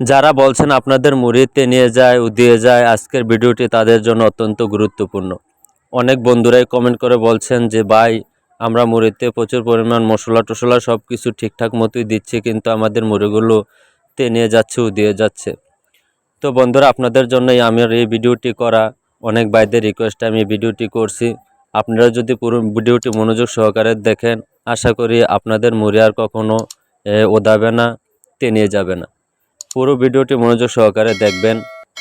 যারা বলছেন আপনাদের মুড়িতে নিয়ে যায় উদিয়ে যায়, আজকের ভিডিওটি তাদের জন্য অত্যন্ত গুরুত্বপূর্ণ। অনেক বন্ধুরাই কমেন্ট করে বলছেন যে, ভাই, আমরা মুড়িতে প্রচুর পরিমাণ মশলা টশলা সব কিছু ঠিকঠাক মতোই দিচ্ছি, কিন্তু আমাদের মুড়িগুলো তে নিয়ে যাচ্ছে উদিয়ে যাচ্ছে। তো বন্ধুরা, আপনাদের জন্যই আমার এই ভিডিওটি করা। অনেক ভাইদের রিকোয়েস্টে আমি ভিডিওটি করছি। আপনারা যদি পুরো ভিডিওটি মনোযোগ সহকারে দেখেন, আশা করি আপনাদের মুড়ি আর কখনও ওদাবে না, তে নিয়ে যাবে না। পুরো ভিডিওটি মনোযোগ সহকারে দেখবেন,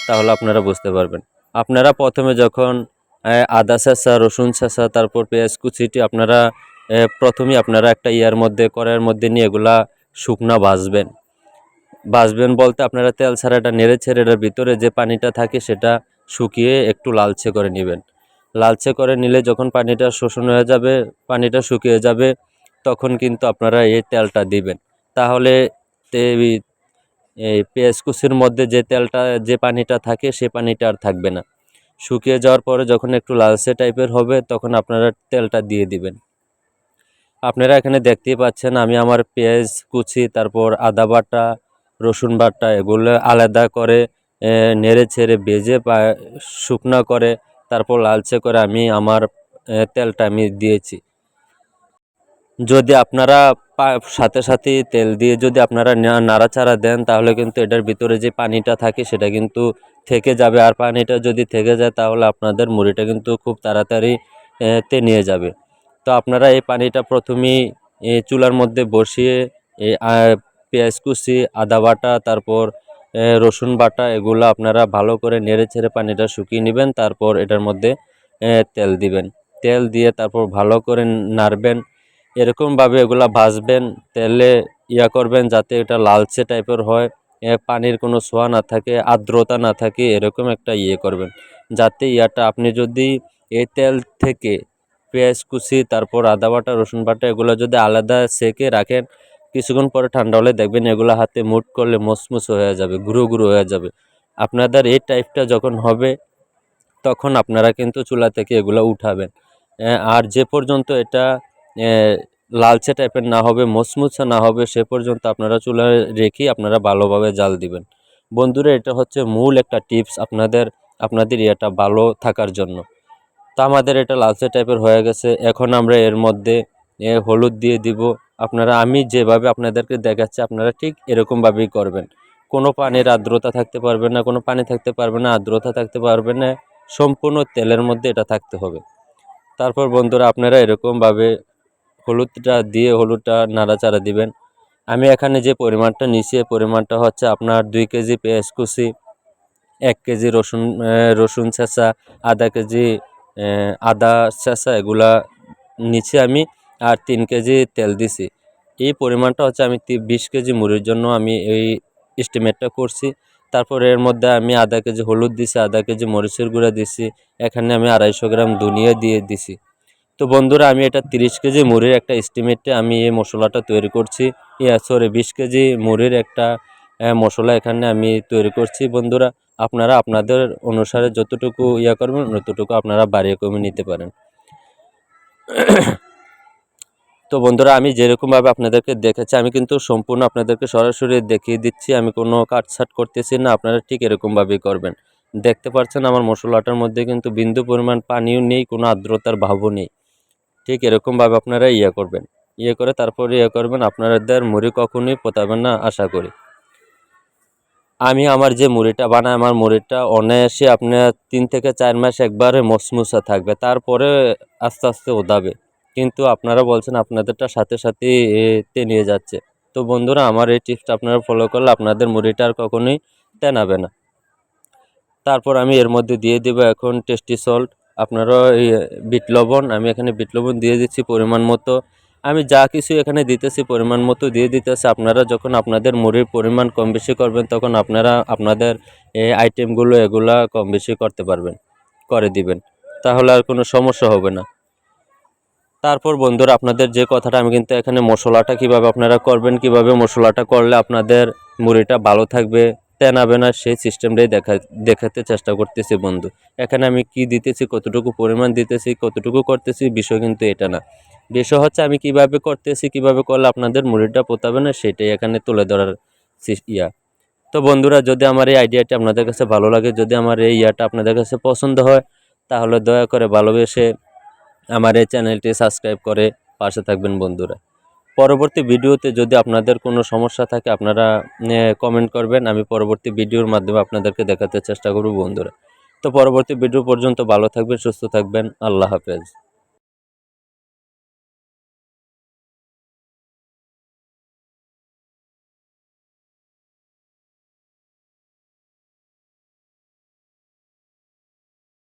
তাহলে আপনারা বুঝতে পারবেন। আপনারা প্রথমে যখন আদা চেঁচা রসুন চেঁচা তারপর পেঁয়াজ কুচিটি আপনারা প্রথমেই আপনারা একটা ইয়ার মধ্যে, কড়াইয়ের মধ্যে নিয়ে এগুলা শুকনা ভাজবেন। ভাজবেন বলতে আপনারা তেল ছাড়াটা নেড়ে ছেড়ে এটার ভিতরে যে পানিটা থাকে সেটা শুকিয়ে একটু লালচে করে নেবেন। লালচে করে নিলে যখন পানিটা শোষণ হয়ে যাবে, পানিটা শুকিয়ে যাবে, তখন কিন্তু আপনারা এই তেলটা দিবেন। তাহলে এই পেঁয়াজ কুচির মধ্যে যে তেলটা, যে পানিটা থাকে, সে পানিটা আর থাকবে না। শুকিয়ে যাওয়ার পরে যখন একটু লালচে টাইপের হবে, তখন আপনারা তেলটা দিয়ে দিবেন। আপনারা এখানে দেখতেই পাচ্ছেন, আমি আমার পেঁয়াজ কুচি, তারপর আদা বাটা, রসুন বাটা, এগুলো আলাদা করে নেড়ে ছেড়ে বেজে বা শুকনা করে, তারপর লালচে করে আমি আমার তেলটা আমি দিয়েছি। যদি আপনারা সাথে সাথে তেল দিয়ে যদি আপনারা নাড়াচাড়া দেন, তাহলে কিন্তু এটার ভিতরে যে পানিটা থাকে সেটা কিন্তু থেকে যাবে। আর পানিটা যদি থেকে যায়, তাহলে আপনাদের মুড়িটা কিন্তু খুব তাড়াতাড়ি তে নিয়ে যাবে। তো আপনারা এই পানিটা প্রথমেই চুলার মধ্যে বসিয়ে পেঁয়াজ কুচি, আদা বাটা, তারপর রসুন বাটা, এগুলো আপনারা ভালো করে নেড়ে ছেড়ে পানিটা শুকিয়ে নেবেন, তারপর এটার মধ্যে তেল দিবেন। তেল দিয়ে তারপর ভালো করে নাড়বেন। এরকমভাবে এগুলা ভাজবেন, তেলে ইয়া করবেন যাতে এটা লালচে টাইপের হয়। পানির কোনো ছোঁয়া না থাকে, আর্দ্রতা না থাকে, এরকম একটা ইয়ে করবেন। যাতে ইয়াটা আপনি যদি এই তেল থেকে পেঁয়াজ কুচি, তারপর আদা বাটা, রসুন বাটা, এগুলো যদি আলাদা সেকে রাখেন, কিছুক্ষণ পরে ঠান্ডা হলে দেখবেন এগুলো হাতে মুট করলে মসমুস হয়ে যাবে, গুঁড়ো গুঁড়ো হয়ে যাবে। আপনাদের এই টাইপটা যখন হবে, তখন আপনারা কিন্তু চুলা থেকে এগুলো উঠাবেন। আর যে পর্যন্ত এটা লালচে টাইপের না হবে, মচমুচে না হবে, সে পর্যন্ত আপনারা চুলায় রেখেই আপনারা ভালোভাবে জাল দিবেন। বন্ধুরা, এটা হচ্ছে মূল একটা টিপস আপনাদের আপনাদের ইয়েটা ভালো থাকার জন্য। তা আমাদের এটা লালচে টাইপের হয়ে গেছে। এখন আমরা এর মধ্যে হলুদ দিয়ে দিব। আপনারা, আমি যেভাবে আপনাদেরকে দেখাচ্ছি, আপনারা ঠিক এরকমভাবেই করবেন। কোনো পানির আর্দ্রতা থাকতে পারবে না, কোনো পানি থাকতে পারবে না, আর্দ্রতা থাকতে পারবে না, সম্পূর্ণ তেলের মধ্যে এটা থাকতে হবে। তারপর বন্ধুরা, আপনারা এরকমভাবে হলুদটা দিয়ে হলুদটা নাড়াচাড়া দিবেন। আমি এখানে যে পরিমাণটা এই পরিমাণটা হচ্ছে আপনার দুই কেজি পেঁয়াজ কুচি, এক কেজি রসুন রসুন ছেঁচা, আধা কেজি আদা ছেঁচা, এগুলা নিচে আমি আর তিন কেজি তেল দিছি। এই পরিমাণটা হচ্ছে আমি বিশ কেজি মুড়ির জন্য আমি এই এস্টিমেটটা করছি। তারপর এর মধ্যে আমি আধা কেজি হলুদ দিছি, আধা কেজি মরিচের গুঁড়া দিছি। এখানে আমি আড়াইশো গ্রাম ধনিয়া দিয়ে দিছি। তো বন্ধুরা, আমি এটা তিরিশ কেজি মুড়ির একটা এস্টিমেটে আমি এই মশলাটা তৈরি করছি। সরি বিশ কেজি মুড়ির একটা মশলা এখানে আমি তৈরি করছি বন্ধুরা। আপনারা আপনাদের অনুসারে যতটুকু ইয়া করবেন, ততটুকু আপনারা বাড়িয়ে কমে নিতে পারেন। তো বন্ধুরা, আমি যেরকমভাবে আপনাদেরকে দেখেছি, আমি কিন্তু সম্পূর্ণ আপনাদেরকে সরাসরি দেখিয়ে দিচ্ছি। আমি কোনো কাটছাট করতেছি না, আপনারা ঠিক এরকমভাবেই করবেন। দেখতে পাচ্ছেন, আমার মশলাটার মধ্যে কিন্তু বিন্দু পরিমাণ পানিও নেই, কোনো আর্দ্রতার ভাবও নেই। ঠিক এরকমভাবে আপনারা ইয়ে করবেন। ইয়ে করে তারপরে ইয়ে করবেন, আপনাদের মুড়ি কখনোই পোতাবেন না, আশা করি। আমি আমার যে মুড়িটা বানাই, আমার মুড়িটা অনায়াসে আপনার তিন থেকে চার মাস একবারে মসমুসা থাকবে, তারপরে আস্তে আস্তে ওদাবে কিন্তু আপনারা বলছেন আপনাদেরটা সাথে সাথে নিয়ে যাচ্ছে। তো বন্ধুরা, আমার এই টিপসটা আপনারা ফলো করলে আপনাদের মুড়িটা আর কখনোই তেনাবে না। তারপর আমি এর মধ্যে দিয়ে দেব এখন টেস্টি সল্ট। আপনারা এই বিট লবণ, আমি এখানে বিট লবণ দিয়ে দিচ্ছি পরিমাণ মতো। আমি যা কিছু এখানে দিতেছি পরিমাণ মতো দিয়ে দিতেছি। আপনারা যখন আপনাদের মুড়ির পরিমাণ কম বেশি করবেন, তখন আপনারা আপনাদের এই আইটেমগুলো এগুলা কম বেশি করতে পারবেন, করে দিবেন। তাহলে আর কোনো সমস্যা হবে না। তারপর বন্ধুরা, আপনাদের যে কথাটা, আমি কিন্তু এখানে মশলাটা কীভাবে আপনারা করবেন, কীভাবে মশলাটা করলে আপনাদের মুড়িটা ভালো থাকবে তেনাবে না সেই সিস্টেমটাই দেখা, দেখাতে চেষ্টা করতেছি বন্ধু। এখানে আমি কি দিতেছি, কতটুকু পরিমাণ দিতেছি, কতটুকু করতেছি, বিষয় কিন্তু এটা না। বিষয় হচ্ছে আমি কীভাবে করতেছি, কীভাবে করলে আপনাদের মুড়িটা পোতাবে না, সেটাই এখানে তুলে ধরার ইয়া। তো বন্ধুরা, যদি আমার এই আইডিয়াটি আপনাদের কাছে ভালো লাগে, যদি আমার এই ইয়াটা আপনাদের কাছে পছন্দ হয়, তাহলে দয়া করে ভালোবেসে আমার এই চ্যানেলটি সাবস্ক্রাইব করে পাশে থাকবেন বন্ধুরা। পরবর্তী ভিডিওতে যদি আপনাদের কোনো সমস্যা থাকে, আপনারা কমেন্ট করবেন। আমি পরবর্তী ভিডিওর মাধ্যমে আপনাদেরকে দেখাতে চেষ্টা করব বন্ধুরা। তো পরবর্তী ভিডিও পর্যন্ত ভালো থাকবেন, সুস্থ থাকবেন। আল্লাহ হাফেজ।